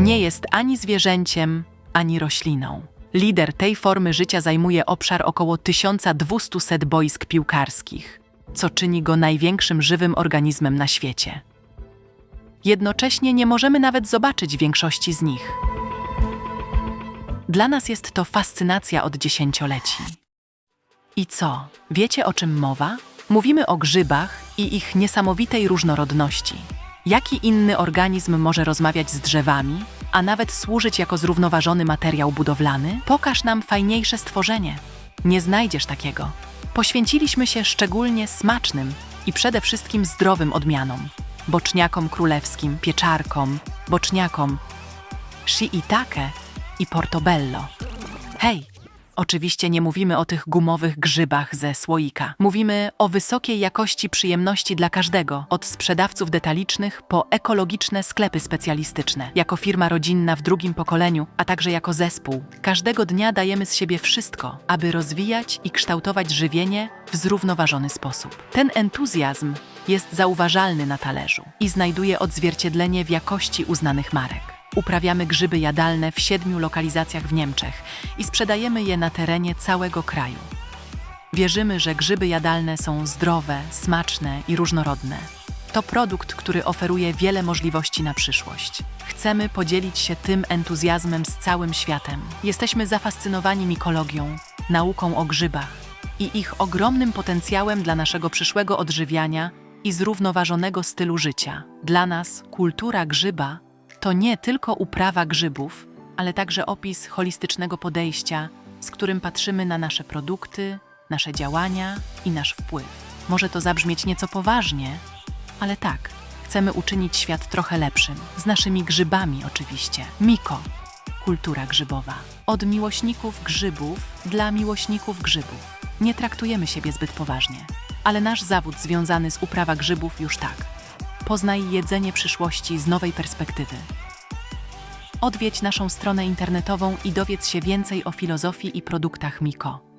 Nie jest ani zwierzęciem, ani rośliną. Lider tej formy życia zajmuje obszar około 1200 boisk piłkarskich, co czyni go największym żywym organizmem na świecie. Jednocześnie nie możemy nawet zobaczyć większości z nich. Dla nas jest to fascynacja od dziesięcioleci. I co? Wiecie o czym mowa? Mówimy o grzybach i ich niesamowitej różnorodności. Jaki inny organizm może rozmawiać z drzewami, a nawet służyć jako zrównoważony materiał budowlany? Pokaż nam fajniejsze stworzenie. Nie znajdziesz takiego. Poświęciliśmy się szczególnie smacznym i przede wszystkim zdrowym odmianom. Boczniakom królewskim, pieczarkom, boczniakom, shiitake i portobello. Hej, oczywiście nie mówimy o tych gumowych grzybach ze słoika. Mówimy o wysokiej jakości przyjemności dla każdego, od sprzedawców detalicznych po ekologiczne sklepy specjalistyczne. Jako firma rodzinna w drugim pokoleniu, a także jako zespół, każdego dnia dajemy z siebie wszystko, aby rozwijać i kształtować żywienie w zrównoważony sposób. Ten entuzjazm jest zauważalny na talerzu i znajduje odzwierciedlenie w jakości uznanych marek. Uprawiamy grzyby jadalne w siedmiu lokalizacjach w Niemczech i sprzedajemy je na terenie całego kraju. Wierzymy, że grzyby jadalne są zdrowe, smaczne i różnorodne. To produkt, który oferuje wiele możliwości na przyszłość. Chcemy podzielić się tym entuzjazmem z całym światem. Jesteśmy zafascynowani mikologią, nauką o grzybach i ich ogromnym potencjałem dla naszego przyszłego odżywiania i zrównoważonego stylu życia. Dla nas kultura grzyba to nie tylko uprawa grzybów, ale także opis holistycznego podejścia, z którym patrzymy na nasze produkty, nasze działania i nasz wpływ. Może to zabrzmieć nieco poważnie, ale tak, chcemy uczynić świat trochę lepszym. Z naszymi grzybami oczywiście. Miko. Kultura grzybowa. Od miłośników grzybów dla miłośników grzybów. Nie traktujemy siebie zbyt poważnie, ale nasz zawód związany z uprawa grzybów już tak. Poznaj jedzenie przyszłości z nowej perspektywy. Odwiedź naszą stronę internetową i dowiedz się więcej o filozofii i produktach Miko.